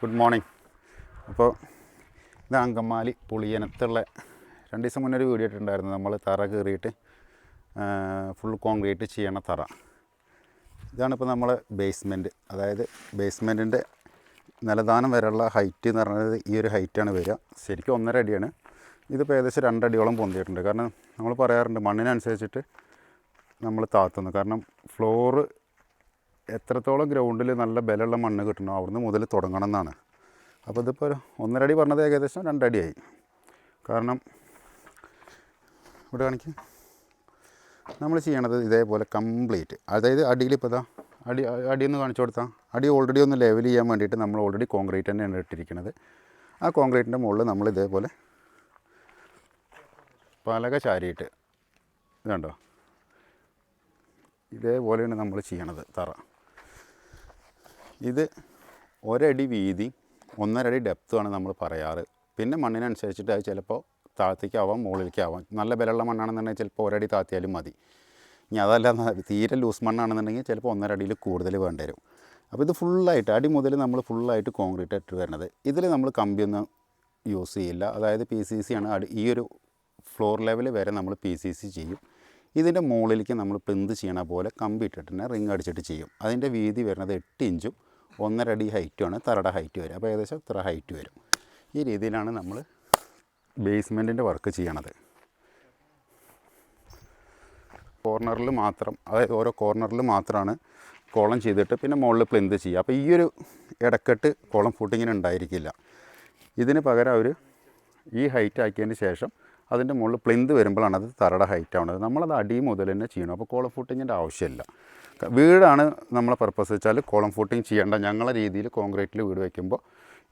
Good morning അപ്പോൾ ഇത് അങ്കമാലി പുളിയനത്തുള്ള രണ്ട് ദിവസം മുന്നേ ഒരു വീഡിയോ ഇട്ടിട്ടുണ്ടായിരുന്നു. നമ്മൾ തറ കയറിയിട്ട് ഫുൾ കോൺക്രീറ്റ് ചെയ്യണ തറ. ഇതാണിപ്പോൾ നമ്മൾ ബേസ്മെന്റ് അതായത് ബേസ്മെന്റിന്റെ നിലദാനം വരെയുള്ള ഹൈറ്റ് എന്ന് പറയുന്നത് ഈ ഒരു ഹൈറ്റാണ് വരിക. ശരിക്കും ഒന്നര അടിയാണ്. ഇതിപ്പോൾ ഏകദേശം രണ്ടടിയോളം പൊന്തിയിട്ടുണ്ട്. കാരണം നമ്മൾ പറയാറുണ്ട് മണ്ണിനനുസരിച്ചിട്ട് നമ്മൾ താത്തുന്നു. കാരണം ഫ്ലോറ് എത്രത്തോളം ഗ്രൗണ്ടിൽ നല്ല ബലമുള്ള മണ്ണ് കിട്ടണോ അവിടുന്ന് മുതൽ തുടങ്ങണം എന്നാണ്. അപ്പോൾ ഇതിപ്പോൾ ഒരു ഒന്നര അടി പറഞ്ഞത് ഏകദേശം രണ്ടടിയായി കാരണം ഇവിടെ കാണിക്കും. നമ്മൾ ചെയ്യണത് ഇതേപോലെ കംപ്ലീറ്റ് അതായത് അടിയിൽ ഇപ്പോൾ ഇതാ അടി അടിയൊന്ന് കാണിച്ചു കൊടുത്താൽ അടി ഓൾറെഡി ഒന്ന് ലെവൽ ചെയ്യാൻ വേണ്ടിയിട്ട് നമ്മൾ ഓൾറെഡി കോൺക്രീറ്റ് തന്നെയാണ് ഇട്ടിരിക്കുന്നത് ആ കോൺക്രീറ്റിന്റെ മുകളിൽ നമ്മൾ ഇതേപോലെ പലക ചാരിയിട്ട് ഇതുണ്ടോ? ഇതേപോലെയാണ് നമ്മൾ ചെയ്യണത് തറ. ഇത് ഒരടി വീതി ഒന്നരടി ഡെപ്തുമാണ് നമ്മൾ പറയാറ്. പിന്നെ മണ്ണിനനുസരിച്ചിട്ട് അത് ചിലപ്പോൾ താഴത്തേക്കാവാം മുകളിലേക്കാവാം. നല്ല ബലമുള്ള മണ്ണാണെന്നുണ്ടെങ്കിൽ ചിലപ്പോൾ ഒരടി താത്തിയാലും മതി. ഇനി അതല്ല തീരെ ലൂസ് മണ്ണാണെന്നുണ്ടെങ്കിൽ ചിലപ്പോൾ ഒന്നര അടിയിൽ കൂടുതൽ വേണ്ടി വരും. അപ്പോൾ ഇത് ഫുള്ളായിട്ട് അടി മുതൽ നമ്മൾ ഫുള്ളായിട്ട് കോൺക്രീറ്റ് ഇട്ട് വരുന്നത് ഇതിൽ നമ്മൾ കമ്പിയൊന്നും യൂസ് ചെയ്യില്ല. അതായത് പി സി സി ആണ് അടി ഈ ഒരു ഫ്ലോർ ലെവൽ വരെ നമ്മൾ പി സി സി ചെയ്യും. ഇതിന്റെ മുകളിലേക്ക് നമ്മൾ പ്ലിന്ത് ചെയ്യണ പോലെ കമ്പി ഇട്ടിട്ട് തന്നെ റിങ് അടിച്ചിട്ട് ചെയ്യും. അതിന്റെ വീതി വരുന്നത് എട്ട് ഇഞ്ചും ഒന്നര അടി ഹൈറ്റുമാണ് തറയുടെ ഹൈറ്റ് വരും. അപ്പോൾ ഏകദേശം ഇത്ര ഹൈറ്റ് വരും. ഈ രീതിയിലാണ് നമ്മൾ ബേസ്മെന്റിന്റെ വർക്ക് ചെയ്യണത്. കോർണറിൽ മാത്രം അതായത് ഓരോ കോർണറിൽ മാത്രമാണ് കോളം ചെയ്തിട്ട് പിന്നെ മുകളിൽ പ്ലിന്ത് ചെയ്യുക. അപ്പോൾ ഈ ഒരു ഇടക്കെട്ട് കോളം ഫുട്ടിങ്ങിന് ഉണ്ടായിരിക്കില്ല. ഇതിന് പകരം അവർ ഈ ഹൈറ്റ് ആക്കിയതിന് ശേഷം അതിന്റെ മുകളിൽ പ്ലിന്ത് വരുമ്പോഴാണ് അത് തറയുടെ ഹൈറ്റ് ആവുന്നത് നമ്മളത് അടി മുതൽ തന്നെ ചെയ്യണം. അപ്പോൾ കോളം ഫൂട്ടിങ്ങിന്റെ ആവശ്യമില്ല. വീടാണ് നമ്മളെ പർപ്പസ് വെച്ചാൽ കോളം ഫൂട്ടിങ് ചെയ്യേണ്ട. ഞങ്ങളെ രീതിയിൽ കോൺക്രീറ്റിൽ വീട് വയ്ക്കുമ്പോൾ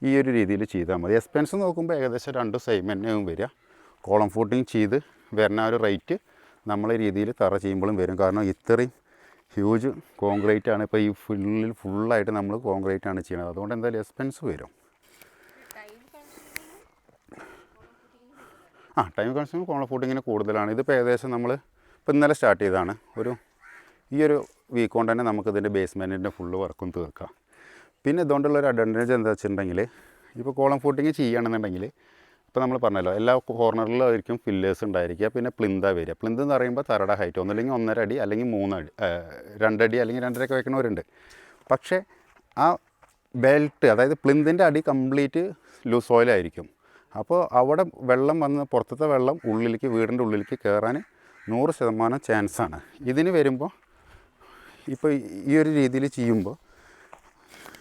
ഈ ഒരു രീതിയിൽ ചെയ്താൽ മതി. എക്സ്പെൻസ് നോക്കുമ്പോൾ ഏകദേശം രണ്ടും സെയിം തന്നെയും വരിക. കോളം ഫൂട്ടിങ് ചെയ്ത് വരുന്ന ഒരു റേറ്റ് നമ്മളെ രീതിയിൽ തറ ചെയ്യുമ്പോഴും വരും. കാരണം ഇത്രയും ഹ്യൂജ് കോൺക്രീറ്റ് ആണ്. ഇപ്പോൾ ഈ ഫുള്ളിൽ ഫുള്ളായിട്ട് നമ്മൾ കോൺക്രീറ്റ് ആണ് ചെയ്യുന്നത് അതുകൊണ്ട് എന്തായാലും എക്സ്പെൻസ് വരും. ആ ടൈം കൺസ്യൂം കോള ഫുഡിങ്ങിന് കൂടുതലാണ്. ഇതിപ്പോൾ ഏകദേശം നമ്മൾ ഇപ്പോൾ ഇന്നലെ സ്റ്റാർട്ട് ചെയ്തതാണ്. ഒരു ഈ ഒരു വീക്ക് കൊണ്ട് തന്നെ നമുക്കിതിന്റെ ബേസ്മെന്റിന്റെ ഫുള്ള് വർക്കും തീർക്കാം. പിന്നെ ഇതുകൊണ്ടുള്ള ഒരു അഡ്വാന്റേജ് എന്താ വെച്ചിട്ടുണ്ടെങ്കിൽ ഇപ്പോൾ കോളം ഫുഡിങ് ചെയ്യുകയാണെന്നുണ്ടെങ്കിൽ ഇപ്പോൾ നമ്മൾ പറഞ്ഞല്ലോ എല്ലാ കോർണറിലായിരിക്കും ഫില്ലേഴ്സ് ഉണ്ടായിരിക്കുക. പിന്നെ പ്ലിന്ത വരിക. പ്ലിന്ത് എന്ന് പറയുമ്പോൾ തറയുടെ ഹൈറ്റ് ഒന്നല്ലെങ്കിൽ ഒന്നര അടി അല്ലെങ്കിൽ മൂന്നടി രണ്ടടി അല്ലെങ്കിൽ രണ്ടരയൊക്കെ വയ്ക്കണവരുണ്ട് പക്ഷേ ആ ബെൽറ്റ് അതായത് പ്ലിന്തിന്റെ അടി കംപ്ലീറ്റ് ലൂസ് ഓയിലായിരിക്കും അപ്പോൾ അവിടെ വെള്ളം വന്ന് പുറത്തത്തെ വെള്ളം ഉള്ളിലേക്ക് വീടിന്റെ ഉള്ളിലേക്ക് കയറാൻ നൂറ് ശതമാനം ചാൻസാണ് ഇതിന് വരുമ്പോൾ ഇപ്പോൾ ഈ ഒരു രീതിയിൽ ചെയ്യുമ്പോൾ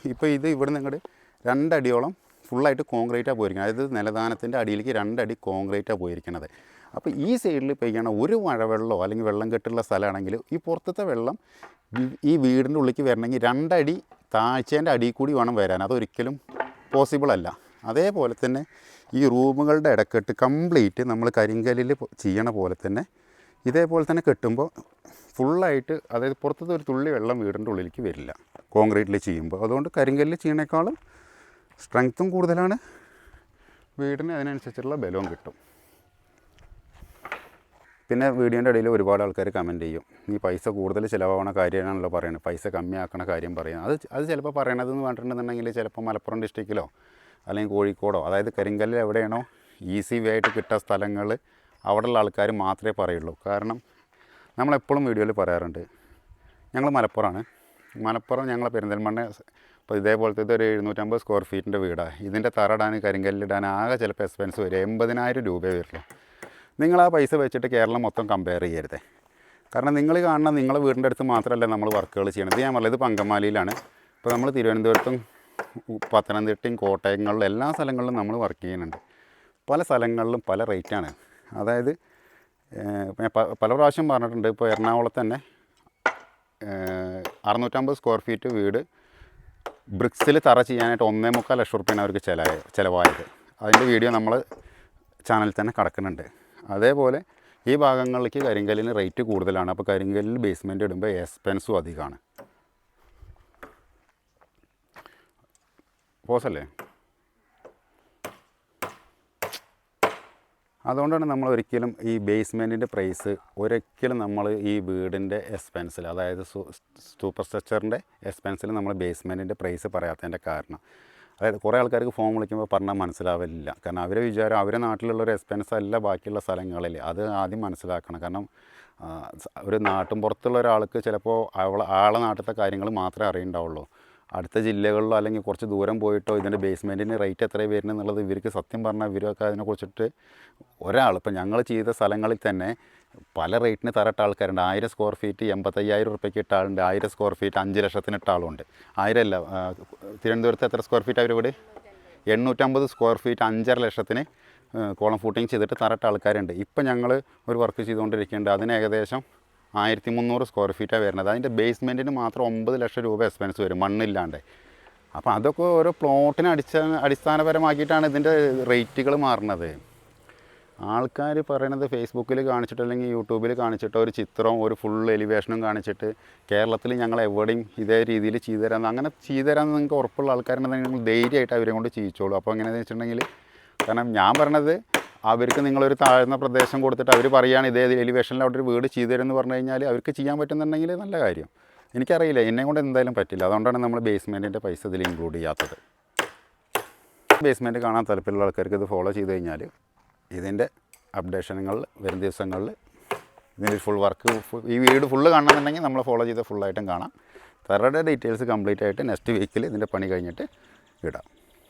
ഇപ്പോൾ ഇത് ഇവിടെ നിങ്ങളുടെ രണ്ടടിയോളം ഫുള്ളായിട്ട് കോൺക്രീറ്റാണ് പോയിരിക്കുന്നത് അതായത് നിലദാനത്തിന്റെ അടിയിലേക്ക് രണ്ടടി കോൺക്രീറ്റാണ് പോയിരിക്കുന്നത് അപ്പോൾ ഈ സൈഡിൽ പെയ്യണ ഒരു മഴവെള്ളമോ അല്ലെങ്കിൽ വെള്ളം കെട്ടുള്ള സ്ഥലമാണെങ്കിൽ ഈ പുറത്തത്തെ വെള്ളം ഈ- വീടിന്റെ ഉള്ളിലേക്ക് വരണമെങ്കിൽ രണ്ടടി താഴ്ചേന്റെ അടിയിൽ കൂടി വേണം വരാൻ. അതൊരിക്കലും പോസിബിൾ അല്ല. അതേപോലെ തന്നെ ഈ റൂമുകളുടെ ഇടക്കെട്ട് കംപ്ലീറ്റ് നമ്മൾ കരിങ്കലിൽ ചെയ്യണ പോലെ തന്നെ ഇതേപോലെ തന്നെ കെട്ടുമ്പോൾ ഫുള്ളായിട്ട് അതായത് പുറത്തത്തെ ഒരു തുള്ളി വെള്ളം വീടിന്റെ ഉള്ളിലേക്ക് വരില്ല. കോൺക്രീറ്റിൽ ചെയ്യുമ്പോൾ. അതുകൊണ്ട് കരിങ്കല്ലിൽ ചെയ്യണേക്കാളും സ്ട്രെങ്ത്തും കൂടുതലാണ്. വീടിന് അതിനനുസരിച്ചുള്ള ബലവും കിട്ടും. പിന്നെ വീഡിയോന്റെ ഇടയിൽ ഒരുപാട് ആൾക്കാർ കമന്റ് ചെയ്യും. നീ പൈസ കൂടുതൽ ചിലവാകണ കാര്യമാണല്ലോ പറയുന്നത് പൈസ കമ്മിയാക്കണ കാര്യം പറയുന്നത് അത് അത് ചിലപ്പോൾ പറയണതെന്ന് പറഞ്ഞിട്ടുണ്ടെന്നുണ്ടെങ്കിൽ ചിലപ്പോൾ മലപ്പുറം ഡിസ്ട്രിക്റ്റിലോ അല്ലെങ്കിൽ കോഴിക്കോടോ അതായത് കരിങ്കല്ലിൽ എവിടെയാണോ ഈസി വേ ആയിട്ട് കിട്ടുന്ന സ്ഥലങ്ങൾ അവിടെയുള്ള ആൾക്കാർ മാത്രമേ പറയുള്ളൂ. കാരണം നമ്മളെപ്പോഴും വീഡിയോയിൽ പറയാറുണ്ട്. ഞങ്ങൾ മലപ്പുറമാണ്. മലപ്പുറം ഞങ്ങളെ പെരിന്തൽമണ്ണ ഇപ്പോൾ ഇതേപോലത്തെ ഒരു എഴുന്നൂറ്റമ്പത് സ്ക്വയർ ഫീറ്റിന്റെ വീടാണ് ഇതിന്റെ കരിങ്കല്ലിൽ കരിങ്കല്ലിടാൻ ആകെ ചിലപ്പോൾ എക്സ്പെൻസ് വരും. എൺപതിനായിരം രൂപയെ വരുള്ളൂ. നിങ്ങൾ ആ പൈസ വെച്ചിട്ട് കേരളം മൊത്തം കമ്പയർ ചെയ്യരുത്. കാരണം നിങ്ങൾ കാണുന്ന നിങ്ങളെ വീടിന്റെ അടുത്ത് മാത്രമല്ല നമ്മൾ വർക്കുകൾ ചെയ്യണത്. ഞാൻ പറഞ്ഞത് പങ്കമാലിയിലാണ്. ഇപ്പോൾ നമ്മൾ തിരുവനന്തപുരത്തും പത്തനംതിട്ടയും കോട്ടയങ്ങളിലും എല്ലാ സ്ഥലങ്ങളിലും നമ്മൾ വർക്ക് ചെയ്യുന്നുണ്ട്. പല സ്ഥലങ്ങളിലും പല റേറ്റാണ് അതായത് പല പ്രാവശ്യം പറഞ്ഞിട്ടുണ്ട് ഇപ്പോൾ എറണാകുളത്ത് തന്നെ അറുന്നൂറ്റമ്പത് സ്ക്വയർ ഫീറ്റ് വീട് ബ്രിക്സിൽ തറ ചെയ്യാനായിട്ട് ഒന്നേ മുക്കാൽ ലക്ഷം റുപ്യാണ് അവർക്ക് ചിലവായ ചിലവായത്. അതിന്റെ വീഡിയോ നമ്മൾ ചാനലിൽ തന്നെ കിടക്കുന്നുണ്ട്. അതേപോലെ ഈ ഭാഗങ്ങളിലേക്ക് കരിങ്കല്ലിന് റേറ്റ് കൂടുതലാണ്. അപ്പോൾ കരിങ്കല്ലിൽ ബേസ്മെന്റ് ഇടുമ്പോൾ എക്സ്പെൻസും അധികമാണ് പോസല്ലേ? അതുകൊണ്ടാണ് നമ്മൾ ഒരിക്കലും ഈ ബേസ്മെന്റിന്റെ പ്രൈസ് ഒരിക്കലും നമ്മൾ ഈ വീടിന്റെ എക്സ്പെൻസിൽ അതായത് സൂപ്പർ സ്ട്രക്ചറിന്റെ എക്സ്പെൻസിൽ നമ്മൾ ബേസ്മെന്റിന്റെ പ്രൈസ് പറയാത്തതിന്റെ കാരണം. അതായത് കുറേ ആൾക്കാർക്ക് ഫോം വിളിക്കുമ്പോൾ പറഞ്ഞാൽ മനസ്സിലാവില്ല കാരണം അവരെ വിചാരം അവരെ നാട്ടിലുള്ള ഒരു എക്സ്പെൻസ് അല്ല ബാക്കിയുള്ള സ്ഥലങ്ങളിൽ അത് ആദ്യം മനസ്സിലാക്കണം. കാരണം ഒരു നാട്ടും പുറത്തുള്ള ഒരാൾക്ക് ചിലപ്പോൾ അവളെ ആളെ നാട്ടിലത്തെ കാര്യങ്ങൾ മാത്രമേ അറിയുണ്ടാവുള്ളൂ. അടുത്ത ജില്ലകളിലോ അല്ലെങ്കിൽ കുറച്ച് ദൂരം പോയിട്ടോ ഇതിന്റെ ബേസ്മെന്റിന് റേറ്റ് എത്ര വരുന്നത് എന്നുള്ളത് ഇവർക്ക് സത്യം പറഞ്ഞാൽ ഇവരൊക്കെ അതിനെക്കുറിച്ചിട്ട് ഒരാൾ ഇപ്പം ഞങ്ങൾ ചെയ്ത സ്ഥലങ്ങളിൽ തന്നെ പല റേറ്റിന് തരട്ട ആൾക്കാരുണ്ട്. ആയിരം സ്ക്വയർ ഫീറ്റ് എൺപത്തയ്യായിരം റുപ്യക്ക് ഇട്ട ആളുണ്ട് ആയിരം സ്ക്വയർ ഫീറ്റ് അഞ്ച് ലക്ഷത്തിന് ഇട്ട ആളുണ്ട് ആയിരം അല്ല തിരുവനന്തപുരത്ത് എത്ര സ്ക്വയർ ഫീറ്റ് അവർ വീട് എണ്ണൂറ്റമ്പത് സ്ക്വയർ ഫീറ്റ് അഞ്ചര ലക്ഷത്തിന് കോളം ഫൂട്ടിങ് ചെയ്തിട്ട് തരട്ട ആൾക്കാരുണ്ട്. ഇപ്പം ഞങ്ങൾ ഒരു വർക്ക് ചെയ്തുകൊണ്ടിരിക്കുന്നുണ്ട്. അതിന് ഏകദേശം ആയിരത്തി മുന്നൂറ് സ്ക്വയർ ഫീറ്റാണ് വരുന്നത്. അതിന്റെ ബേസ്മെന്റിന് മാത്രം ഒമ്പത് ലക്ഷം രൂപ എക്സ്പെൻസ് വരും മണ്ണില്ലാണ്ട്. അപ്പോൾ അതൊക്കെ ഓരോ പ്ലോട്ടിനെ അടിസ്ഥാന അടിസ്ഥാനപരമാക്കിയിട്ടാണ് ഇതിന്റെ റേറ്റുകൾ മാറുന്നത്. ആൾക്കാർ പറയണത് ഫേസ്ബുക്കിൽ കാണിച്ചിട്ട് അല്ലെങ്കിൽ യൂട്യൂബിൽ കാണിച്ചിട്ട് ഒരു ചിത്രവും ഒരു ഫുൾ എലിവേഷനും കാണിച്ചിട്ട് കേരളത്തിൽ ഞങ്ങൾ എവിടെയും ഇതേ രീതിയിൽ ചെയ്തു തരാം അങ്ങനെ ചെയ്തു തരാമെന്ന് നിങ്ങൾക്ക് ഉറപ്പുള്ള ആൾക്കാരുണ്ടെങ്കിൽ നിങ്ങൾ ധൈര്യമായിട്ട് അവരെ കൊണ്ട് ചെയ്യിച്ചോളൂ. അപ്പോൾ എങ്ങനെയാണെന്ന് വെച്ചിട്ടുണ്ടെങ്കിൽ കാരണം ഞാൻ പറഞ്ഞത് അവർക്ക് നിങ്ങളൊരു താഴ്ന്ന പ്രദേശം കൊടുത്തിട്ട് അവർ പറയുകയാണ് ഇതേ എലിവേഷനിൽ അവിടെ ഒരു വീട് ചെയ്തു തരുമെന്ന് പറഞ്ഞു കഴിഞ്ഞാൽ അവർക്ക് ചെയ്യാൻ പറ്റുന്നുണ്ടെങ്കിൽ നല്ല കാര്യം. എനിക്കറിയില്ല എന്നെ കൊണ്ട് എന്തായാലും പറ്റില്ല. അതുകൊണ്ടാണ് നമ്മൾ ബേസ്മെന്റിന്റെ പൈസ ഇതിൽ ഇൻക്ലൂഡ് ചെയ്യാത്തത്. ബേസ്മെന്റ് കാണാൻ താല്പര്യമുള്ള ആൾക്കാർക്ക് ഇത് ഫോളോ ചെയ്ത് കഴിഞ്ഞാൽ ഇതിന്റെ അപ്ഡേഷനുകൾ വരും ദിവസങ്ങളിൽ ഇതിന്റെ ഫുൾ വർക്ക് ഈ വീട് ഫുള്ള് കാണണമെന്നുണ്ടെങ്കിൽ നമ്മൾ ഫോളോ ചെയ്ത് ഫുള്ളായിട്ടും കാണാം. തറയുടെ ഡീറ്റെയിൽസ് കംപ്ലീറ്റ് ആയിട്ട് നെക്സ്റ്റ് വീക്കിൽ ഇതിന്റെ പണി കഴിഞ്ഞിട്ട് ഇടാം.